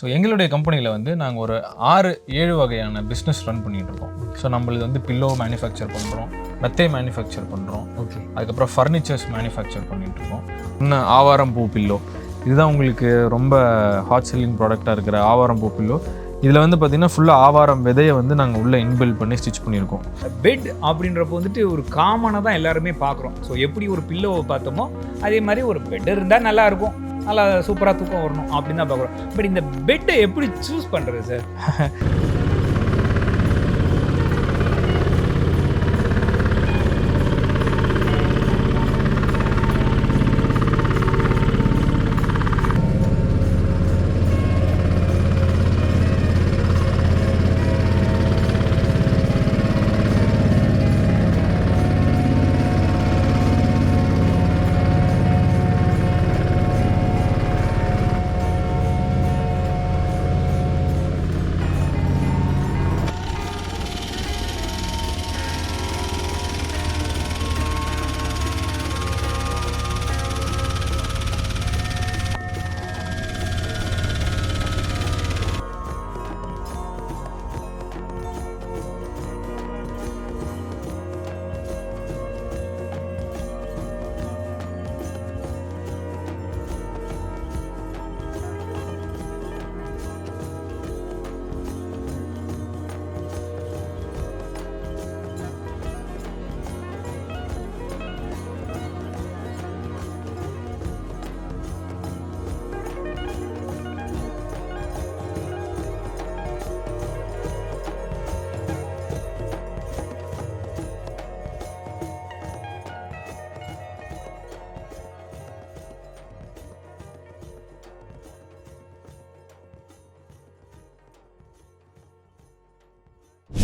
So எங்களுடைய கம்பெனியில் வந்து நாங்கள் ஒரு ஆறு ஏழு வகையான பிஸ்னஸ் ரன் பண்ணிட்டு இருக்கோம். ஸோ நம்மளது வந்து பில்லோ மேனுஃபேக்சர் பண்ணுறோம் மெத்தை மேனுஃபேக்சர் பண்ணுறோம் ஓகே அதுக்கப்புறம் ஃபர்னிச்சர்ஸ் மேனுஃபேக்சர் பண்ணிட்டு இருக்கோம். இன்னும் ஆவாரம் பூ பில்லோ இதுதான் உங்களுக்கு ரொம்ப ஹாட் செல்லிங் ப்ராடக்டாக இருக்கிற ஆவாரம் பூ பில்லோ இதில் வந்து பார்த்தீங்கன்னா ஃபுல்லாக ஆவாரம் விதையை வந்து நாங்கள் உள்ளே இன்பில்ட் பண்ணி ஸ்டிச் பண்ணியிருக்கோம். பெட் அப்படின்றப்போ வந்துட்டு ஒரு காமனாக தான் எல்லாருமே பார்க்குறோம். ஸோ எப்படி ஒரு பில்லோவை பார்த்தோமோ அதே மாதிரி ஒரு பெட் இருந்தால் நல்லா இருக்கும். நல்லா சூப்பராக தூக்கம் வரணும் அப்படின்னு தான் பார்க்குறோம். பட் இந்த பெட்டை எப்படி சூஸ் பண்ணுறது சார்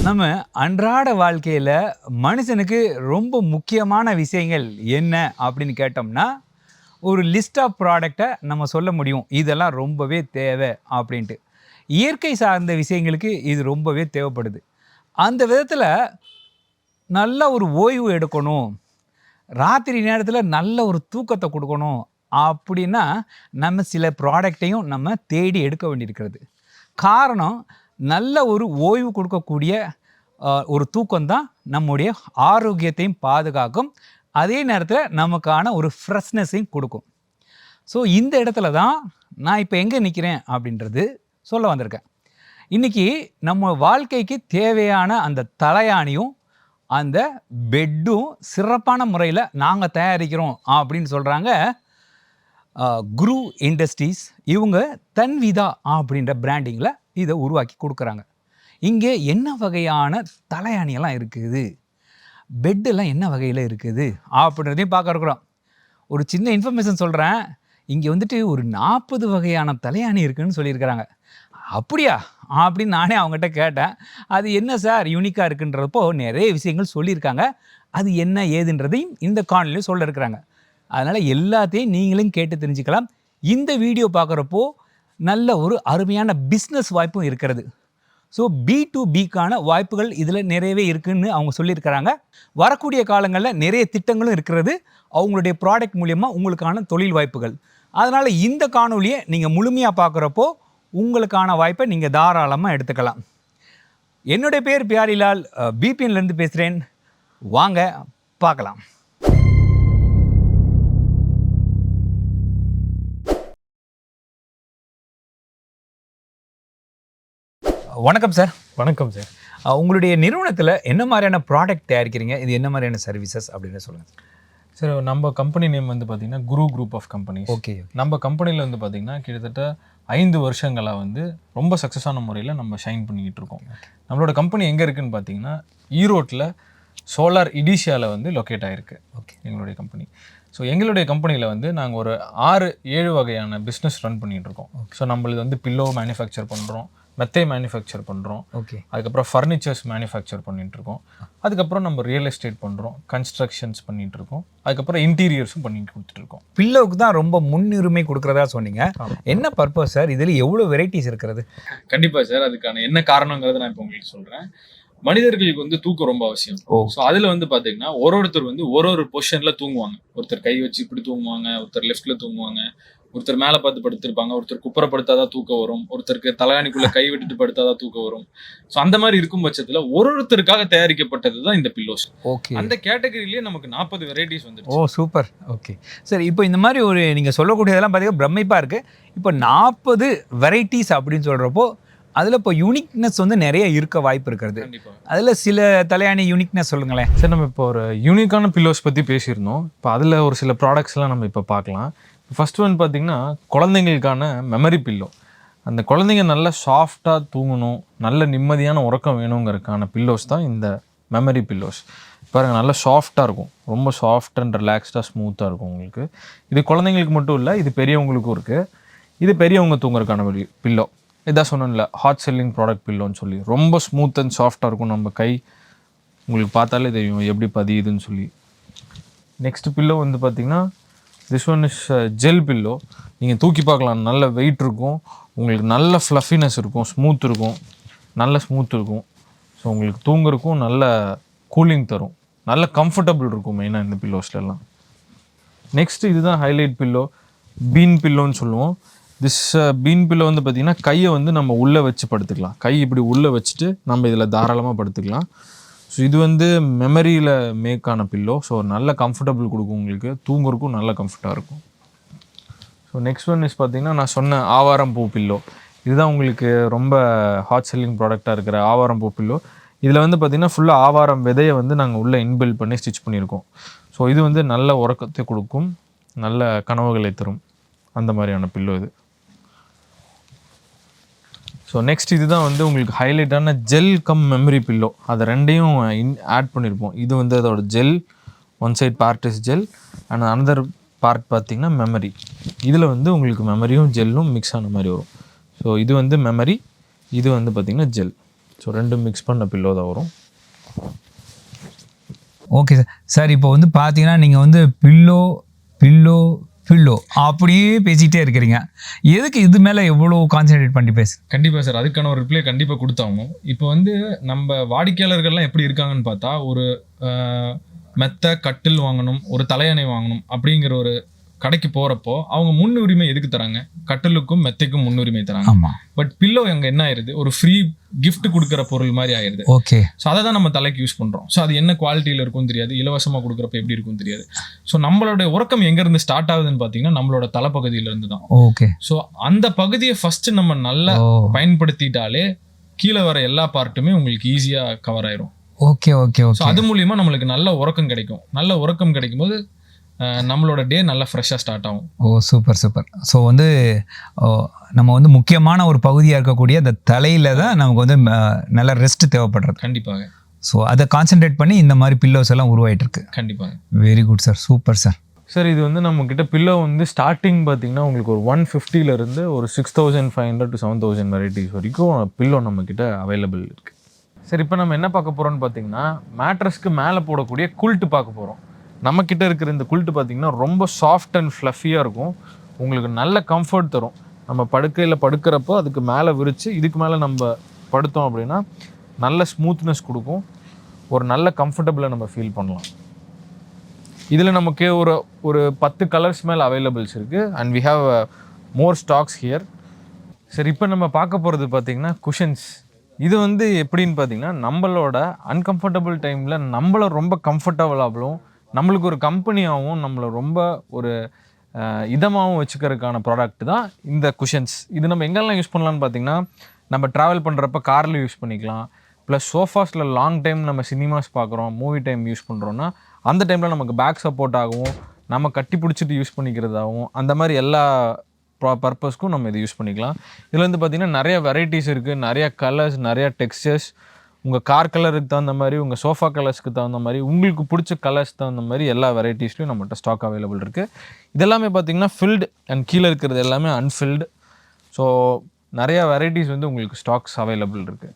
நம்ம அன்றாட வாழ்க்கையில் மனுஷனுக்கு ரொம்ப முக்கியமான விஷயங்கள் என்ன அப்படின்னு கேட்டோம்னா ஒரு லிஸ்ட் ஆஃப் ப்ராடக்டை நம்ம சொல்ல முடியும். இதெல்லாம் ரொம்பவே தேவை அப்படின்ட்டு. இயற்கை சார்ந்த விஷயங்களுக்கு இது ரொம்பவே தேவைப்படுது. அந்த விதத்தில் நல்ல ஒரு ஓய்வு எடுக்கணும். ராத்திரி நேரத்தில் நல்ல ஒரு தூக்கத்தை கொடுக்கணும் அப்படின்னா நம்ம சில ப்ராடக்டையும் நம்ம தேடி எடுக்க வேண்டியிருக்கிறது. காரணம் நல்ல ஒரு ஓய்வு கொடுக்கக்கூடிய ஒரு தூக்கம் தான் நம்முடைய ஆரோக்கியத்தையும் பாதுகாக்கும். அதே நேரத்தில் நமக்கான ஒரு ஃப்ரெஷ்னஸையும் கொடுக்கும். ஸோ இந்த இடத்துல தான் நான் இப்போ எங்கே நிற்கிறேன் அப்படின்றது சொல்ல வந்திருக்கேன். இன்றைக்கி நம்ம வாழ்க்கைக்கு தேவையான அந்த தலையாணியும் அந்த பெட்டும் சிறப்பான முறையில் நாங்கள் தயாரிக்கிறோம் அப்படின்னு சொல்கிறாங்க குரு இண்டஸ்ட்ரீஸ். இவங்க தன்விதா அப்படின்ற பிராண்டிங்கில் இதை உருவாக்கி கொடுக்குறாங்க. இங்கே என்ன வகையான தலையணியெல்லாம் இருக்குது? பெட்டெல்லாம் என்ன வகையில் இருக்குது? அப்படின்றதையும் பார்க்க இருக்கிறோம். ஒரு சின்ன இன்ஃபர்மேஷன் சொல்கிறேன் இங்கே வந்துட்டு ஒரு நாற்பது வகையான தலையாணி இருக்குதுன்னு சொல்லியிருக்கிறாங்க. அப்படியா? அப்படின்னு நானே அவங்ககிட்ட கேட்டேன். அது என்ன சார்? யூனிக்காக இருக்குன்றப்போ நிறைய விஷயங்கள் சொல்லியிருக்காங்க. அது என்ன ஏதுன்றதையும் இந்த காணொலியில் சொல்ல இருக்கிறாங்க. அதனால் எல்லாத்தையும் நீங்களும் கேட்டு தெரிஞ்சுக்கலாம். இந்த வீடியோ பார்க்குறப்போ நல்ல ஒரு அருமையான பிஸ்னஸ் வாய்ப்பும் இருக்கிறது. ஸோ பி டு பிக்கான வாய்ப்புகள் இதில் நிறையவே இருக்குதுன்னு அவங்க சொல்லியிருக்கிறாங்க. வரக்கூடிய காலங்களில் நிறைய திட்டங்களும் இருக்கிறது. அவங்களுடைய ப்ராடக்ட் மூலியமாக உங்களுக்கான தொழில் வாய்ப்புகள். அதனால் இந்த காணொலியை நீங்கள் முழுமையாக பார்க்குறப்போ உங்களுக்கான வாய்ப்பை நீங்கள் தாராளமாக எடுத்துக்கலாம். என்னுடைய பேர் பியாரிலால் பிபிஎன்லேருந்து பேசுகிறேன் வாங்க பார்க்கலாம். வணக்கம் சார் வணக்கம் சார் உங்களுடைய நிறுவனத்தில் என்ன மாதிரியான ப்ராடக்ட் தயாரிக்கிறீங்க? இது என்ன மாதிரியான சர்வீசஸ் அப்படின்னு சொல்லுங்கள் சார் நம்ம கம்பெனி நேம் வந்து பார்த்தீங்கன்னா Guru group of companies okay நம்ம கம்பெனியில் வந்து பார்த்தீங்கன்னா கிட்டத்தட்ட ஐந்து வருஷங்களாக வந்து ரொம்ப சக்ஸஸான முறையில் நம்ம ஷைன் பண்ணிக்கிட்டு இருக்கோம். நம்மளோட கம்பெனி எங்கே இருக்குன்னு பார்த்தீங்கன்னா ஈரோட்டில் சோலார் இடிஷியாவில் வந்து லொக்கேட் ஆகிருக்கு ஓகே எங்களுடைய கம்பெனி ஸோ எங்களுடைய கம்பெனியில் வந்து நாங்கள் ஒரு ஆறு ஏழு வகையான பிஸ்னஸ் ரன் பண்ணிட்டு இருக்கோம். ஸோ நம்மளது வந்து பில்லோ மேனுஃபேக்சர் பண்ணுறோம் மெத்தை மேனுஃபேக்சர் பண்ணுறோம் ஓகே அதுக்கப்புறம் ஃபர்னிச்சர்ஸ் மேனுஃபேக்சர் பண்ணிட்டு இருக்கோம் அதுக்கப்புறம் நம்ம ரியல் எஸ்டேட் பண்ணுறோம் கன்ஸ்ட்ரக்ஷன்ஸ் பண்ணிட்டு இருக்கோம் அதுக்கப்புறம் இன்டீரியர்ஸும் பண்ணிட்டு கொடுத்துட்டு இருக்கோம் பில்லோவுக்கு தான் ரொம்ப முன்னுரிமை கொடுக்குறதா சொன்னீங்க. என்ன பர்பஸ் சார் இதில் எவ்வளோ வெரைட்டிஸ் இருக்கிறது? கண்டிப்பாக சார் அதுக்கான என்ன காரணங்கிறத நான் இப்போ உங்களுக்கு சொல்கிறேன் மனிதர்களுக்கு வந்து தூக்கம் ரொம்ப அவசியம். ஓ. ஸோ அதுல வந்து பாத்தீங்கன்னா ஒரு ஒருத்தர் வந்து ஒரு ஒரு பொசிஷன்ல தூங்குவாங்க. ஒருத்தர் கை வச்சு இப்படி தூங்குவாங்க ஒருத்தர் லெஃப்ட்ல தூங்குவாங்க. ஒருத்தர் மேலே பார்த்து படுத்திருப்பாங்க ஒருத்தர் குப்புற படுத்தாதான் தூக்கம் வரும் ஒருத்தருக்கு தலையாணிக்குள்ள கை விட்டுட்டு படுத்தாதான் தூக்கம் வரும். ஸோ அந்த மாதிரி இருக்கும் பட்சத்துல ஒரு ஒருத்தருக்காக தயாரிக்கப்பட்டது தான் இந்த பில்லோஸ் ஓகே அந்த கேட்டகரியிலேயே நமக்கு நாற்பது வெரைட்டிஸ் ஓ வந்துருச்சு சூப்பர் ஓகே சரி இப்போ இந்த மாதிரி ஒரு நீங்கள் சொல்லக்கூடியதெல்லாம் பார்த்தீங்கன்னா பிரமிப்பாக இருக்குது இப்போ நாற்பது வெரைட்டிஸ் அப்படின்னு சொல்கிறப்போ அதில் இப்போ யூனிக்னஸ் வந்து நிறைய இருக்க வாய்ப்பு இருக்கிறது. கண்டிப்பா. அதில் சில தலையாணி யூனிக்னஸ் சொல்லுங்களேன். சரி நம்ம இப்போ ஒரு யூனிக்கான பில்லோஸ் பற்றி பேசியிருந்தோம். இப்போ அதில் ஒரு சில ப்ராடக்ட்ஸ்லாம் நம்ம இப்போ பார்க்கலாம். ஃபஸ்ட் ஒன் பார்த்திங்கன்னா குழந்தைங்களுக்கான மெமரி பில்லோ அந்த குழந்தைங்க நல்ல சாஃப்டாக தூங்கணும் நல்ல நிம்மதியான உறக்கம் வேணுங்கிறதுக்கான பில்லோஸ் தான் இந்த மெமரி பில்லோஸ் பாருங்கள் நல்லா சாஃப்டாக இருக்கும். ரொம்ப சாஃப்ட் அண்ட் ரிலாக்ஸ்டாக ஸ்மூத்தாக இருக்கும் உங்களுக்கு. இது குழந்தைங்களுக்கு மட்டும் இல்லை இது பெரியவங்களுக்கும் இருக்குது இது பெரியவங்க தூங்குறதுக்கான வழி பில்லோ இதான் சொன்னோம்ல ஹாட் செல்லிங் ப்ராடக்ட் பில்லோன்னு சொல்லி. ரொம்ப ஸ்மூத் அண்ட் சாஃப்டாக இருக்கும் நம்ம கை. உங்களுக்கு பார்த்தாலே தெரியும் எப்படி பதியுதுன்னு சொல்லி. நெக்ஸ்ட் பில்லோ வந்து பார்த்திங்கன்னா this one is gel pillow நீங்கள் தூக்கி பார்க்கலாம். நல்ல வெயிட் இருக்கும். உங்களுக்கு நல்ல ஃப்ளஃபினஸ் இருக்கும். ஸ்மூத் இருக்கும். நல்ல ஸ்மூத் இருக்கும். ஸோ உங்களுக்கு தூங்குறக்கும் நல்ல கூலிங் தரும். நல்ல கம்ஃபர்டபுள் இருக்கும் மெயினாக இந்த பில்லோஸ்லாம் நெக்ஸ்ட் இதுதான் ஹைலைட் பில்லோ பீன் பில்லோன்னு சொல்லுவோம். திஸ் பீன் பில்லோ வந்து பார்த்திங்கன்னா கையை வந்து நம்ம உள்ளே வச்சு படுத்துக்கலாம். கை இப்படி உள்ளே வச்சுட்டு நம்ம இதில் தாராளமாக படுத்துக்கலாம். ஸோ இது வந்து மெமரியில் மேக்கான பில்லோ ஸோ நல்ல கம்ஃபர்டபுள் கொடுக்கும் உங்களுக்கு. தூங்குறதுக்கும் நல்ல கம்ஃபர்ட்டாக இருக்கும். ஸோ நெக்ஸ்ட் ஒன் இஸ் பார்த்தீங்கன்னா நான் சொன்ன ஆவாரம் பூ பில்லோ இதுதான் உங்களுக்கு ரொம்ப ஹாட் செல்லிங் ப்ராடக்டாக இருக்கிற ஆவாரம் பூ பில்லோ இதில் வந்து பார்த்திங்கன்னா ஃபுல்லாக ஆவாரம் விதையை வந்து நாங்கள் உள்ளே இன்பில்ட் பண்ணி ஸ்டிச் பண்ணியிருக்கோம். ஸோ இது வந்து நல்ல உறக்கத்தை கொடுக்கும் நல்ல கனவுகளை தரும். அந்த மாதிரியான பில்லோ இது. ஸோ நெக்ஸ்ட் இதுதான் வந்து உங்களுக்கு ஹைலைட்டான ஜெல் கம் மெமரி பில்லோ அதை ரெண்டையும் இன் ஆட் பண்ணியிருப்போம் இது வந்து அதோட gel one side part is gel and another part பார்த்திங்கன்னா மெமரி இதில் வந்து உங்களுக்கு மெமரியும் ஜெல்லும் மிக்ஸ் ஆன மாதிரி வரும். ஸோ இது வந்து மெமரி இது வந்து பார்த்திங்கன்னா ஜெல் ஸோ ரெண்டும் மிக்ஸ் பண்ண பில்லோ தான் வரும். ஓகே சார் சார் இப்போ வந்து பார்த்தீங்கன்னா நீங்கள் வந்து பில்லோ பில்லோ பில்லோ அப்படியே பேசிக்கிட்டே இருக்கிறீங்க. எதுக்கு இது மேலே எவ்வளோ கான்சென்ட்ரேட் பண்ணி பேசு? கண்டிப்பாக சார். அதுக்கான ஒரு ரிப்ளை கண்டிப்பாக கொடுத்தாகணும் இப்போ வந்து நம்ம வாடிக்கையாளர்கள்லாம் எப்படி இருக்காங்கன்னு பார்த்தா ஒரு மெத்த கட்டில் வாங்கணும் ஒரு தலையணை வாங்கணும் அப்படிங்கிற ஒரு கடைக்கு போகிறப்போ அவங்க முன்னுரிமை எதுக்கு தராங்க? கட்டிலுக்கும் மெத்தைக்கும் முன்னுரிமை தராங்க. பட் பில்லோ அங்கே என்ன ஆயிருது? ஒரு ஃப்ரீ gift கொடுக்குற பொருள் மாதிரி ஆயிருது. ஓகே ஸோ அதை தான் நம்ம தலைக்கு யூஸ் பண்ணுறோம் ஸோ அது என்ன குவாலிட்டியில் இருக்கும் தெரியாது. இலவசமாக கொடுக்குறப்ப எப்படி இருக்கும் தெரியாது. ஸோ நம்மளோட உறக்கம் எங்கேருந்து ஸ்டார்ட் ஆகுதுன்னு பார்த்தீங்கன்னா நம்மளோட தலைப்பகுதியிலேருந்து தான். ஓகே ஸோ அந்த பகுதியை ஃபர்ஸ்ட் நம்ம நல்லா ஓ பயன்படுத்திட்டாலே கீழே வர எல்லா பார்ட்டுமே உங்களுக்கு ஈஸியாக கவர் ஆயிரும். ஓகே ஓகே அது மூலியமா நம்மளுக்கு நல்ல உறக்கம் கிடைக்கும். நல்ல உறக்கம் கிடைக்கும் போது அஹ், நம்மளோட டே நல்லா ஃப்ரெஷ்ஷாக ஸ்டார்ட் ஆகும். ஓ சூப்பர் சூப்பர். ஸோ வந்து நம்ம வந்து முக்கியமான ஒரு பகுதியாக இருக்கக்கூடிய அந்த தலையில் தான் நமக்கு வந்து ம, நல்ல ரெஸ்ட் தேவைப்படுறது. கண்டிப்பாக. ஸோ அதை கான்சென்ட்ரேட் பண்ணி இந்த மாதிரி பில்லோஸ் எல்லாம் உருவாயிட்டு இருக்கு. கண்டிப்பாக. Very good sir super sir sir இது வந்து நம்ம கிட்ட பில்லோ வந்து ஸ்டார்டிங் பார்த்தீங்கன்னா உங்களுக்கு ஒரு ஒன் இருந்து ஒரு six thousand five hundred to seven thousand varieties வரைக்கும் பில்லோ நம்ம கிட்ட அவைலபிள் இருக்கு. சரி இப்போ நம்ம என்ன பார்க்க போறோம்னு பார்த்தீங்கன்னா மேட்ரஸ்க்கு மேலே போடக்கூடிய குல்ட்டு பார்க்க போகிறோம் நம்மக்கிட்ட இருக்கிற இந்த குல்ட்டு பார்த்தீங்கன்னா ரொம்ப சாஃப்ட் அண்ட் ஃப்ளஃபியாக இருக்கும். உங்களுக்கு நல்ல கம்ஃபர்ட் தரும். நம்ம படுக்கையில் படுக்கிறப்போ அதுக்கு மேலே விரித்து இதுக்கு மேலே நம்ம படுத்தோம் அப்படின்னா நல்ல ஸ்மூத்னஸ் கொடுக்கும். ஒரு நல்ல கம்ஃபர்டபுளை நம்ம ஃபீல் பண்ணலாம். இதில் நமக்கு ஒரு ஒரு பத்து கலர்ஸ் மேலே அவைலபிள்ஸ் இருக்குது and we have more stocks here சரி இப்போ நம்ம பார்க்க போகிறது பார்த்திங்கன்னா குஷன்ஸ் இது வந்து எப்படின்னு பார்த்தீங்கன்னா நம்மளோட அன்கம்ஃபர்டபுள் டைமில் நம்மளை ரொம்ப கம்ஃபர்டபுளாகவும் நம்மளுக்கு ஒரு கம்பெனியாகவும் நம்மளை ரொம்ப ஒரு இதமாகவும் வச்சுக்கிறதுக்கான ப்ராடக்ட் தான் இந்த குஷன்ஸ் இது நம்ம எங்கெல்லாம் யூஸ் பண்ணலான்னு பார்த்தீங்கன்னா நம்ம ட்ராவல் பண்ணுறப்ப காரில் யூஸ் பண்ணிக்கலாம். ப்ளஸ் சோஃபாஸில் லாங் டைம் நம்ம சினிமாஸ் பார்க்குறோம் மூவி டைம் யூஸ் பண்ணுறோன்னா அந்த டைமில் நமக்கு பேக் சப்போர்ட் ஆகவும் நம்ம கட்டி பிடிச்சிட்டு யூஸ் பண்ணிக்கிறதாகவும் அந்த மாதிரி எல்லா ப்ரா பர்பஸ்க்கும் நம்ம இதை யூஸ் பண்ணிக்கலாம். இதில் வந்து பார்த்திங்கன்னா நிறைய வெரைட்டிஸ் இருக்குது நிறையா கலர்ஸ் நிறையா டெக்ஸ்டர்ஸ் உங்கள் கார் கலருக்கு தகுந்த மாதிரி உங்கள் சோஃபா கலர்ஸ்க்கு தகுந்த மாதிரி உங்களுக்கு பிடிச்ச கலர்ஸ் தகுந்த மாதிரி எல்லா வெரைட்டிஸ்லையும் நம்மகிட்ட ஸ்டாக் அவைலபிள் இருக்குது இதெல்லாமே பார்த்தீங்கன்னா ஃபில்டு அண்ட் கீழே இருக்கிறது எல்லாமே அன்ஃபில்டு ஸோ நிறையா வெரைட்டிஸ் வந்து உங்களுக்கு ஸ்டாக்ஸ் அவைலபிள் இருக்குது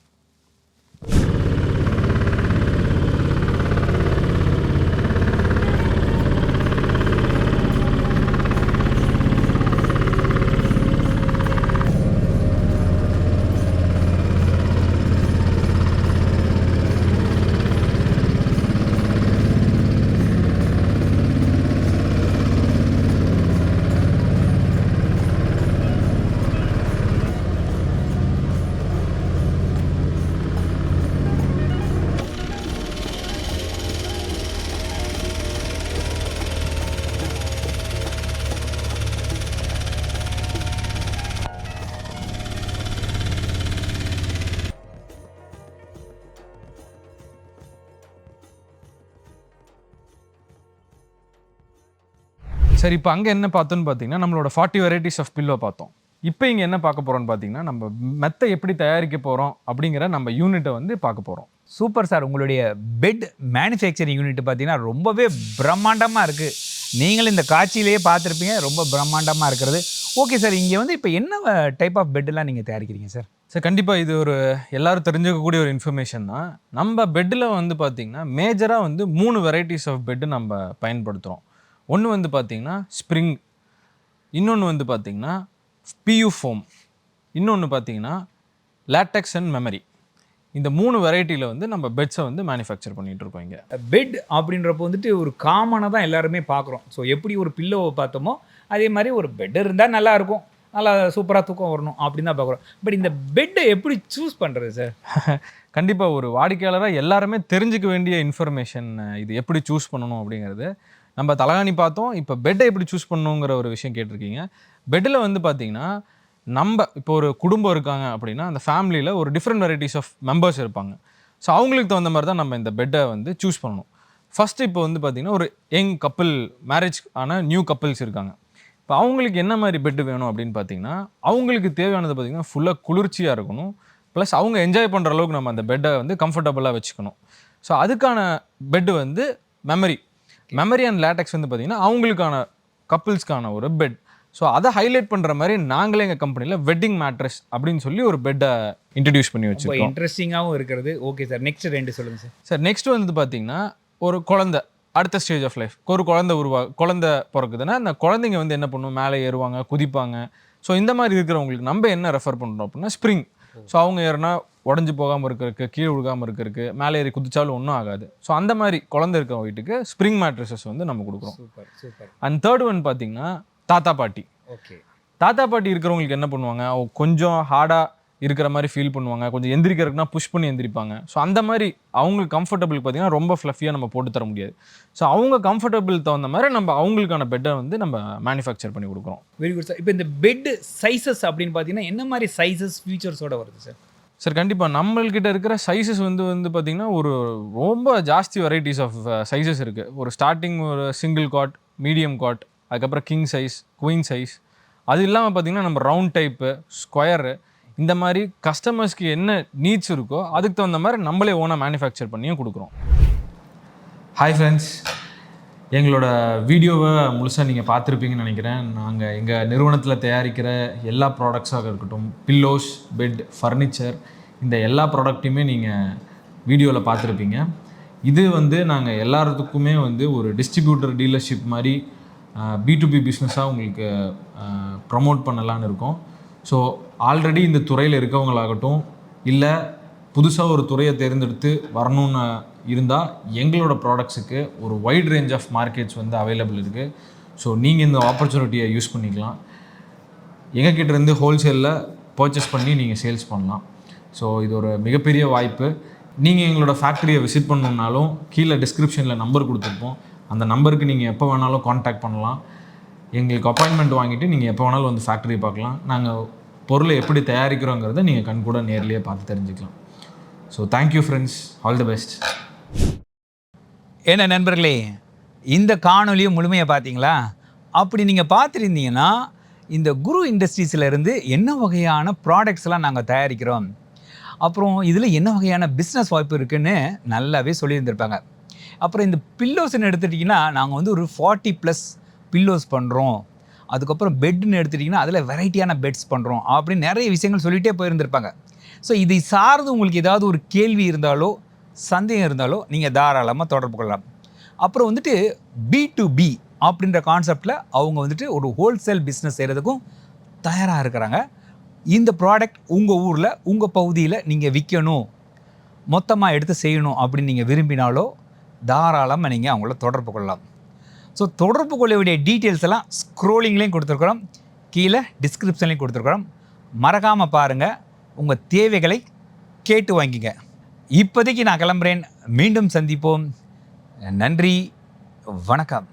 சரி இப்போ அங்கே என்ன பார்த்தோன்னு பார்த்தீங்கன்னா நம்மளோட ஃபார்ட்டி வெரைட்டிஸ் ஆஃப் பில்லோ பார்த்தோம். இப்போ இங்கே என்ன பார்க்க போகிறோம்னு பார்த்தீங்கன்னா நம்ம மெத்தை எப்படி தயாரிக்க போகிறோம் அப்படிங்கிற நம்ம யூனிட்டை வந்து பார்க்க போகிறோம் சூப்பர் சார் உங்களுடைய பெட் மேனுஃபேக்சரிங் யூனிட் பார்த்தீங்கன்னா ரொம்பவே பிரம்மாண்டமாக இருக்குது நீங்களும் இந்த காட்சியிலேயே பார்த்துருப்பீங்க ரொம்ப பிரம்மாண்டமாக இருக்கிறது. ஓகே சார் இங்கே வந்து இப்போ என்ன டைப் ஆஃப் பெட்டெல்லாம் நீங்கள் தயாரிக்கிறீங்க சார் சார் கண்டிப்பாக இது ஒரு எல்லோரும் தெரிஞ்சுக்கக்கூடிய ஒரு இன்ஃபர்மேஷன் தான். நம்ம பெட்டில் வந்து பார்த்திங்கன்னா மேஜராக வந்து மூணு வெரைட்டிஸ் ஆஃப் பெட்டு நம்ம பயன்படுத்துகிறோம் ஒன்று வந்து பார்த்தீங்கன்னா ஸ்ப்ரிங் இன்னொன்று வந்து பார்த்தீங்கன்னா பியூ ஃபோம் இன்னொன்று பார்த்தீங்கன்னா லேட்டக்ஸ் அண்ட் மெமரி இந்த மூணு வெரைட்டியில் வந்து நம்ம பெட்ஸை வந்து மேனுஃபேக்சர் பண்ணிகிட்டு இருக்கோம் இங்கே. பெட் அப்படின்றப்போ வந்துட்டு ஒரு காமனாக தான் எல்லாருமே பார்க்குறோம். ஸோ எப்படி ஒரு பில்லோவை பார்த்தோமோ அதே மாதிரி ஒரு பெட் இருந்தால் நல்லா இருக்கும். நல்லா சூப்பராக தூக்கம் வரணும் அப்படின்னு தான் பார்க்குறோம். பட் இந்த பெட்டை எப்படி சூஸ் பண்ணுறது சார் கண்டிப்பாக ஒரு வாடிக்கையாளராக எல்லாருமே தெரிஞ்சுக்க வேண்டிய இன்ஃபர்மேஷன் இது எப்படி சூஸ் பண்ணணும் அப்படிங்கிறது நம்ம தலகாணி பார்த்தோம். இப்போ பெட்டை எப்படி சூஸ் பண்ணணுங்கிற ஒரு விஷயம் கேட்டிருக்கீங்க. பெட்டில் வந்து பார்த்தீங்கன்னா நம்ம இப்போ ஒரு குடும்பம் இருக்காங்க அப்படின்னா அந்த ஃபேமிலியில் ஒரு டிஃப்ரெண்ட் வெரைட்டிஸ் ஆஃப் மெம்பர்ஸ் இருப்பாங்க. ஸோ அவங்களுக்கு தகுந்த மாதிரி தான் நம்ம இந்த பெட்டை வந்து சூஸ் பண்ணணும். ஃபஸ்ட்டு இப்போ வந்து பார்த்தீங்கன்னா ஒரு யங் கப்பிள் மேரேஜ் ஆன நியூ கப்பிள்ஸ் இருக்காங்க. இப்போ அவங்களுக்கு என்ன மாதிரி பெட்டு வேணும் அப்படின்னு பார்த்தீங்கன்னா அவங்களுக்கு தேவையானது பார்த்தீங்கன்னா ஃபுல்லாக குளிர்ச்சியாக இருக்கணும். ப்ளஸ் அவங்க என்ஜாய் பண்ணுற அளவுக்கு நம்ம அந்த பெட்டை வந்து கம்ஃபர்டபுளாக வச்சுக்கணும். ஸோ அதுக்கான பெட்டு வந்து மெமரி மெமரி அண்ட் லேட்டக்ஸ் வந்து பார்த்தீங்கன்னா அவங்களுக்கான கப்புள்ஸ்க்கான ஒரு பெட் ஸோ அதை ஹைலைட் பண்ணுற மாதிரி நாங்களே எங்கள் கம்பெனியில் வெட்டிங் மேட்ரஸ் அப்படின்னு சொல்லி ஒரு பெட்டை இன்ட்ரடியூஸ் பண்ணி வச்சுருக்கோம். இன்ட்ரெஸ்டிங்காகவும் இருக்கிறது. ஓகே சார் நெக்ஸ்ட் ரெண்டு சொல்லுங்கள் சார் சார் நெக்ஸ்ட் வந்து பார்த்தீங்கன்னா ஒரு குழந்தை அடுத்த ஸ்டேஜ் ஆஃப் லைஃப் ஒரு குழந்தை உருவா குழந்தை பிறக்குதுன்னா அந்த குழந்தைங்க வந்து என்ன பண்ணும்? மேலே ஏறுவாங்க குதிப்பாங்க. ஸோ இந்த மாதிரி இருக்கிறவங்களுக்கு நம்ம என்ன ரெஃபர் பண்ணுறோம் அப்படின்னா ஸ்ப்ரிங் ஸோ அவங்க ஏறினா உடஞ்சி போகாமல் இருக்கிறதுக்கு கீழே விழுகாமல் இருக்கிறதுக்கு மேலே ஏறி குதிச்சாலும் ஒன்றும் ஆகாது. ஸோ அந்த மாதிரி குழந்தை இருக்க வீட்டுக்கு ஸ்ப்ரிங் மேட்ரஸஸ் வந்து நம்ம கொடுக்குறோம். Super super. And third one பார்த்தீங்கன்னா தாத்தா பாட்டி. ஓகே. தாத்தா பாட்டி இருக்கிறவங்களுக்கு என்ன பண்ணுவாங்க? கொஞ்சம் ஹார்டாக இருக்கிற மாதிரி ஃபீல் பண்ணுவாங்க. கொஞ்சம் எந்திரிக்கிறதுக்குனா புஷ் பண்ணி எந்திரிப்பாங்க. ஸோ அந்த மாதிரி அவங்களுக்கு கம்ஃபர்டபுள் பார்த்தீங்கன்னா ரொம்ப ஃப்ளஃபியாக நம்ம போட்டு தர முடியாது. ஸோ அவங்க கம்ஃபர்டபுள் தகுந்த மாதிரி நம்ம அவங்களுக்கான பெட்டை வந்து நம்ம மேனுஃபேக்சர் பண்ணி கொடுக்குறோம். வெரி குட் சார் இப்போ இந்த பெட் சைஸஸ் அப்படின்னு பார்த்தீங்கன்னா என்ன மாதிரி சைஸஸ் ஃபீச்சர்ஸோட வருது சார் சார் கண்டிப்பாக நம்மள்கிட்ட இருக்கிற சைஸஸ் வந்து வந்து பார்த்திங்கன்னா ஒரு ரொம்ப ஜாஸ்தி வெரைட்டிஸ் ஆஃப் சைஸஸ் இருக்குது ஒரு ஸ்டார்டிங் ஒரு சிங்கிள் காட் மீடியம் காட் அதுக்கப்புறம் கிங் சைஸ் குயின் சைஸ் அது இல்லாமல் பார்த்திங்கன்னா நம்ம ரவுண்ட் டைப்பு ஸ்கொயரு இந்த மாதிரி கஸ்டமர்ஸ்க்கு என்ன நீட்ஸ் இருக்கோ அதுக்கு தகுந்த மாதிரி நம்மளே ஓனாக மேனுஃபேக்சர் பண்ணியும் கொடுக்குறோம். ஹாய் ஃப்ரெண்ட்ஸ் எங்களோட வீடியோவை முழுசாக நீங்கள் பார்த்துருப்பீங்கன்னு நினைக்கிறேன். நாங்கள் எங்கள் நிறுவனத்தில் தயாரிக்கிற எல்லா ப்ராடக்ட்ஸாக இருக்கட்டும் பில்லோஸ் பெட் ஃபர்னிச்சர் இந்த எல்லா ப்ராடக்ட்டையுமே நீங்கள் வீடியோவில் பார்த்துருப்பீங்க. இது வந்து நாங்கள் எல்லாத்துக்குமே வந்து ஒரு டிஸ்ட்ரிபியூட்டர் டீலர்ஷிப் மாதிரி பி டு பி பிஸ்னஸாக உங்களுக்கு ப்ரமோட் பண்ணலான்னு இருக்கோம். ஸோ ஆல்ரெடி இந்த துறையில் இருக்கவங்களாகட்டும் இல்லை புதுசாக ஒரு துறையை தேர்ந்தெடுத்து வரணும்னு இருந்தால் எங்களோட ப்ராடக்ட்ஸுக்கு ஒரு வைட் ரேஞ்ச் ஆஃப் மார்க்கெட்ஸ் வந்து அவைலபிள் இருக்குது ஸோ நீங்கள் இந்த ஆப்பர்ச்சுனிட்டியை யூஸ் பண்ணிக்கலாம். எங்ககிட்டருந்து ஹோல்சேலில் பர்ச்சேஸ் பண்ணி நீங்கள் சேல்ஸ் பண்ணலாம். ஸோ இது ஒரு மிகப்பெரிய வாய்ப்பு. நீங்கள் எங்களோட ஃபேக்ட்ரியை விசிட் பண்ணணுன்னாலும் கீழே டிஸ்கிரிப்ஷனில் நம்பர் கொடுத்துருப்போம். அந்த நம்பருக்கு நீங்கள் எப்போ வேணாலும் காண்டாக்ட் பண்ணலாம். எங்களுக்கு அப்பாயின்மெண்ட் வாங்கிட்டு நீங்கள் எப்போ வேணாலும் வந்து ஃபேக்ட்ரி பார்க்கலாம். நாங்கள் பொருளை எப்படி தயாரிக்கிறோங்கிறத நீங்கள் கண் கூட நேர்லேயே பார்த்து தெரிஞ்சுக்கலாம். So thank you friends all the best என்ன நண்பர்களே இந்த காணொலியும் முழுமையாக பார்த்தீங்களா? அப்படி நீங்கள் பார்த்துருந்தீங்கன்னா இந்த குரு இண்டஸ்ட்ரீஸ்ல இருந்து என்ன வகையான ப்ராடக்ட்ஸ்லாம் நாங்கள் தயாரிக்கிறோம்? அப்புறம் இதில் என்ன வகையான பிஸ்னஸ் வாய்ப்பு இருக்குன்னு நல்லாவே சொல்லியிருந்திருப்பாங்க. அப்புறம் இந்த பில்லோஸ்ன்னு எடுத்துட்டிங்கன்னா நாங்கள் வந்து ஒரு ஃபார்ட்டி ப்ளஸ் பில்லோஸ் பண்ணுறோம் அதுக்கப்புறம் பெட்னு எடுத்துட்டிங்கன்னா அதில் வெரைட்டியான பெட்ஸ் பண்ணுறோம் அப்படின்னு நிறைய விஷயங்கள் சொல்லிகிட்டே போயிருந்திருப்பாங்க. ஸோ இதை சார்ந்து உங்களுக்கு ஏதாவது ஒரு கேள்வி இருந்தாலோ சந்தேகம் இருந்தாலோ நீங்கள் தாராளமாக தொடர்பு கொள்ளலாம். அப்புறம் வந்துட்டு பி டு பி அப்படின்ற கான்செப்டில் அவங்க வந்துட்டு ஒரு ஹோல்சேல் பிஸ்னஸ் செய்கிறதுக்கும் தயாராக இருக்கிறாங்க. இந்த ப்ராடக்ட் உங்கள் ஊரில் உங்கள் பகுதியில் நீங்கள் விற்கணும் மொத்தமாக எடுத்து செய்யணும் அப்படின்னு நீங்கள் விரும்பினாலோ தாராளமாக நீங்கள் அவங்கள தொடர்பு கொள்ளலாம். ஸோ தொடர்பு கொள்ள வேண்டிய டீட்டெயில்ஸ் எல்லாம் ஸ்க்ரோலிங்லேயும் கொடுத்துருக்குறோம். கீழே டிஸ்கிரிப்ஷன்லேயும் கொடுத்துருக்குறோம். மறக்காமல் பாருங்கள் உங்கள் தேவைகளை கேட்டு வாங்கிங்க இப்போதைக்கு நான் கிளம்புறேன். மீண்டும் சந்திப்போம். நன்றி. வணக்கம்.